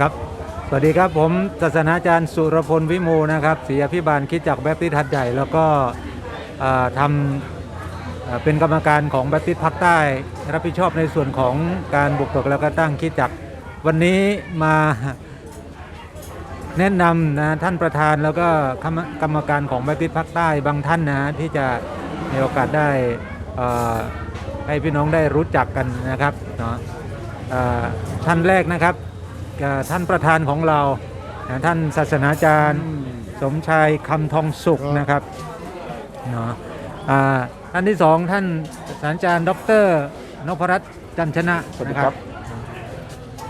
ครับ สวัสดีครับผมศาสนาจารย์สุรพลวิมูนะครับศรีอภิบาลคิดจากแบปติสต์ทัดใหญ่ แล้วก็ทำเป็นกรรมการของแบปติสต์ภาคใต้ รับผิดชอบในส่วนของการบุกเบิกแล้วก็ตั้งคิดจักวันนี้มาแนะนำนะท่านประธานแล้วก็กรรมการของแบปติสต์ภาคใต้บางท่านนะที่จะมีโอกาสได้ให้พี่น้องได้รู้จักกันนะครับเนาะท่านแรกนะครับ ท่านประธานของเรานะท่านศาสนาจารย์ สมชายคำทองสุขนะครับเนาะอ่าท่านที่สองท่านศาสตราจารย์ ดรนพรัตน์จันชนะสวัสดีนะครับ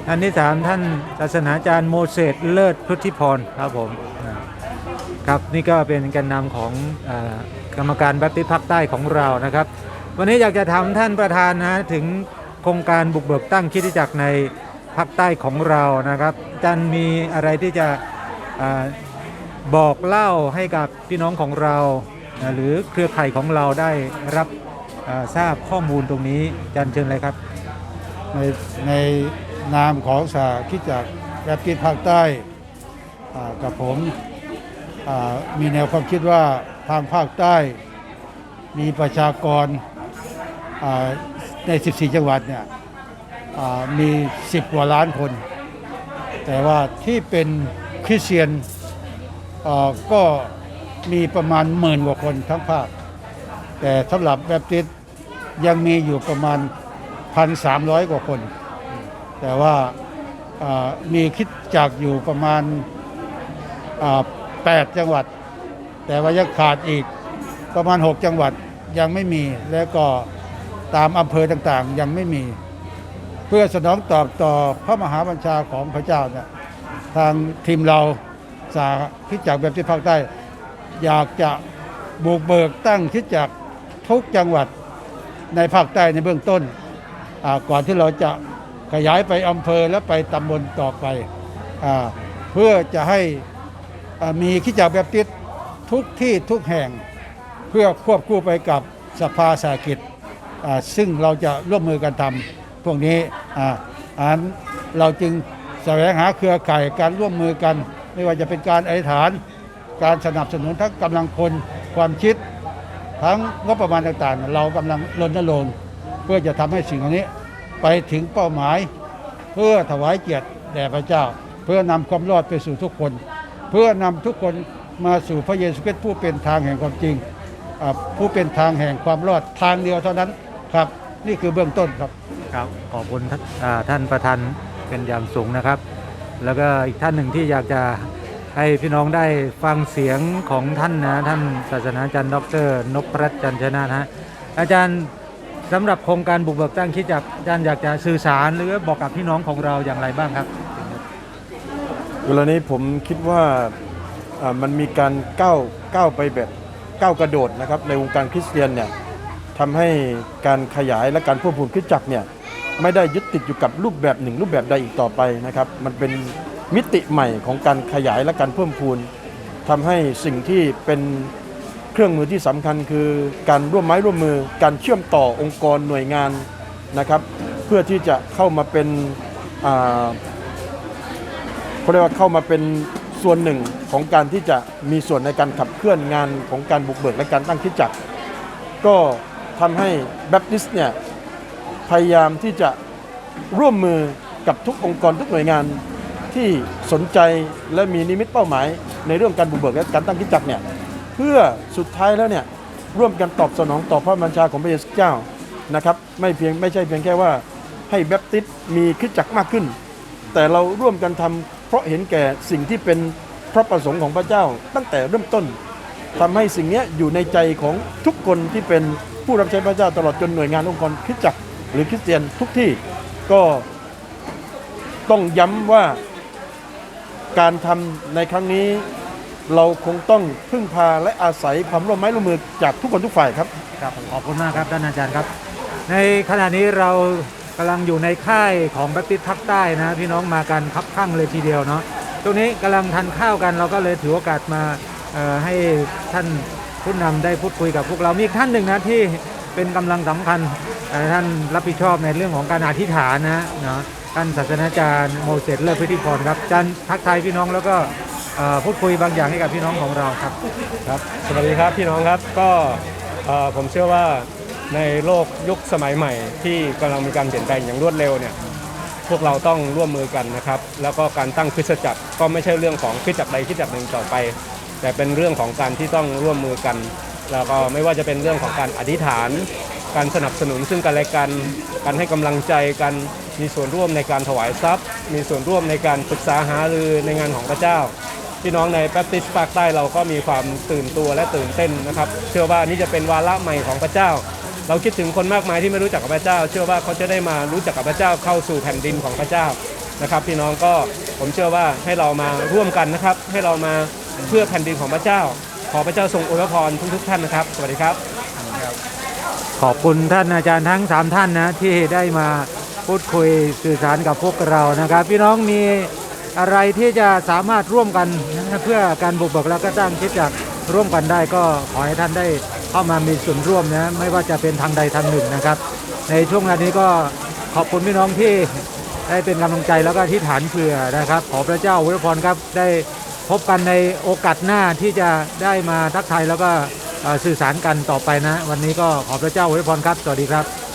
ท่านที่สามท่านศาสนาจารย์โมเสสเลิศพุทธิพรครับผมครับนี่ก็เป็นแกนนำของอากรรมการแบปติสต์ภาคใต้ของเรานะครับ วันนี้อยากจะถามท่านประธานนะถึงโครงการบุกเบิกตั้งคริดจักรใน ภาคใต้ของเรานะครับจารย์มีอะไรที่จะอบอกเล่าให้กับพี่น้องของเรา หรือเครือข่ายของเราได้รับทราบข้อมูลตรงนี้จารย์เชิญเลยครับ ในในนามของสาคิดจากแรปกิจภาคใต้กับผมมีแนวความคิดว่าทางภาคใต้มีประชากรใน 14 จังหวัดเนี่ย มี 10 กว่าล้านคน แต่ว่าที่เป็นคริสเตียนก็มีประมาณหมื่นกว่าคนทั้งภาค แต่สำหรับแบปติสยังมีอยู่ประมาณ 1,300 กว่าคน แต่ว่ามีคิดจากอยู่ประมาณ 8 จังหวัด แต่ว่ายังขาดอีกประมาณ 6 จังหวัดยังไม่มี แล้วก็ตามอำเภอต่างๆยังไม่มี เพื่อสนองตอบต่อพระมหาบัญชาของพระเจ้าเนี่ยทางทีมเราสาคิดจากแบบที่ภาคใต้ อยากจะบุกเบิกตั้งคิดจากทุกจังหวัดในภาคใต้ในเบื้องต้น ก่อนที่เราจะขยายไปอำเภอและไปตำบลต่อไปอเพื่อจะให้มีขี้จากแบบติดทุกที่ทุกแห่ง เพื่อควบคู่ไปกับสภาสากิจซึ่งเราจะร่วมมือกันทำ พวกนี้อ่าอันเราจึงแสวงหาเครือข่ายการร่วมมือกัน ไม่ว่าจะเป็นการอธิษฐาน การสนับสนุนทั้งกำลังคนความคิด ทั้งงบประมาณต่างๆ เรากำลังรณรงค์เพื่อจะทำให้สิ่งเหล่านี้ไปถึงเป้าหมาย เพื่อถวายเกียรติแด่พระเจ้า เพื่อนำความรอดไปสู่ทุกคน เพื่อนำทุกคนมาสู่พระเยซูคริสต์ผู้เป็นทางแห่งความจริงผู้เป็นทางแห่งความรอดทางเดียวเท่านั้นครับ นี่คือเบื้องต้นครับ ครับขอบคุณท่านประธานเป็นอย่างสูงนะครับ แล้วก็อีกท่านหนึ่งที่อยากจะให้พี่น้องได้ฟังเสียงของท่านนะท่านศาสนาจารย์ดรนพรัตน์จันทนะนะฮะอาจารย์สำหรับโครงการบุกเบิกตั้งคิดจากอาจารย์อยากจะสื่อสารหรือบอกกับพี่น้องของเราอย่างไรบ้างครับ เวลานี้ผมคิดว่ามันมีการก้าวก้าวไปแบบก้าวกระโดดนะครับในวงการคริสเตียนเนี่ยทำให้การขยายและการพิ่มพูนคริสตจักเนี่ย ไม่ได้ยึดติดอยู่กับรูปแบบหนึ่ง รูปแบบใดอีกต่อไปนะครับ มันเป็นมิติใหม่ของการขยายและการเพิ่มพูนทำให้สิ่งที่เป็นเครื่องมือที่สำคัญคือการร่วมไม้ร่วมมือ การเชื่อมต่อองค์กรหน่วยงานนะครับ เพื่อที่จะเข้ามาเป็นเขาเรียกว่าเข้ามาเป็นส่วนหนึ่งของการที่จะมีส่วนในการขับเคลื่อนงานของการบุกเบิกและการตั้งคิดจักรก็ทำให้แบปติสเนี่ย พยายามที่จะร่วมมือกับทุกองค์กรทุกหน่วยงานที่สนใจและมีนิมิตเป้าหมาย ในเรื่องการบุกเบิกและการตั้งคิดจักรเนี่ยเพื่อสุดท้ายแล้วเนี่ยร่วมกันตอบสนองต่อพระบัญชาของพระเยซูเจ้านะครับไม่เพียงไม่ใช่เพียงแค่ว่าให้แบปติสต์มีคิดจักรมากขึ้น แต่เราร่วมกันทำเพราะเห็นแก่สิ่งที่เป็นพระประสงค์ของพระเจ้า ตั้งแต่เริ่มต้นทำให้สิ่งนี้อยู่ในใจของทุกคนที่เป็นผู้รับใช้พระเจ้าตลอดจนหน่วยงานองค์กรคริสตจักร หรือคริสเตียนทุกที่ก็ต้องย้ำว่าการทำในครั้งนี้ เราคงต้องพึ่งพาและอาศัยความร่วมไม้ร่วมมือจากทุกคนทุกฝ่ายครับครับขอบคุณมากครับท่านอาจารย์ครับ ในขณะนี้เรากำลังอยู่ในค่ายของแบปติสต์ภาคใต้นะพี่น้องมากันคับข้างเลยทีเดียวเนาะตรงนี้กำลังทานข้าวกันเราก็เลยถือโอกาสมาให้ท่านผู้นำได้พูดคุยกับพวกเรามีท่านหนึ่งนะที่เป็นกำลังสำคัญ ท่านรับผิดชอบในเรื่องของการอธิษฐานนะเนาะท่านศาสนาจารย์โมเสสเลิศพิธีพรครับจารย์ทักทายพี่น้องแล้วก็พูดคุยบางอย่างให้กับพี่น้องของเราครับครับสวัสดีครับพี่น้องครับก็ผมเชื่อว่าในโลกยุคสมัยใหม่ ที่กำลังมีการเปลี่ยนแปลงอย่างรวดเร็วเนี่ยพวกเราต้องร่วมมือกันนะครับ แล้วก็การตั้งคริสตจักรก็ไม่ใช่เรื่องของคริสตจักรใดคริสตจักรหนึ่งต่อไป แต่เป็นเรื่องของการที่ต้องร่วมมือกัน แล้วก็ไม่ว่าจะเป็นเรื่องของการอธิษฐาน การสนับสนุนซึ่งกันและกันการให้กำลังใจกันมีส่วนร่วมในการถวายทรัพย์ มีส่วนร่วมในการปรึกษาหารือในงานของพระเจ้าพี่น้องในแบปติสต์ภาคใต้เราก็มีความตื่นตัวและตื่นเต้นนะครับ เชื่อว่านี่จะเป็นวาระใหม่ของพระเจ้า เราคิดถึงคนมากมายที่ไม่รู้จักกับพระเจ้า เชื่อว่าเขาจะได้มารู้จักกับพระเจ้าเข้าสู่แผ่นดินของพระเจ้านะครับ พี่น้องก็ผมเชื่อว่าให้เรามาร่วมกันนะครับ ให้เรามาเพื่อแผ่นดินของพระเจ้า ขอพระเจ้าทรงอวยพรทุกๆท่านนะครับ สวัสดีครับ ขอบคุณท่านอาจารย์ทั้ง 3 ท่านนะที่ได้มาพูดคุยสื่อสารกับพวกเรานะครับ พี่น้องมีอะไรที่จะสามารถร่วมกันนะเพื่อการบุกเบิกแล้วก็ตั้งคิดจากร่วมกันได้ก็ขอให้ท่านได้เข้ามามีส่วนร่วมนะไม่ว่าจะเป็นทางใดทางหนึ่งนะครับ ในช่วงเวลานี้ก็ขอบคุณพี่น้องที่ได้เป็นกำลังใจแล้วก็ที่ฐานเผื่อนะครับ ขอพระเจ้าอวยพรครับได้ พบกันในโอกาสหน้าที่จะได้มาทักทายแล้วก็สื่อสารกันต่อไปนะ วันนี้ก็ขอพระเจ้าอวยพรครับ สวัสดีครับ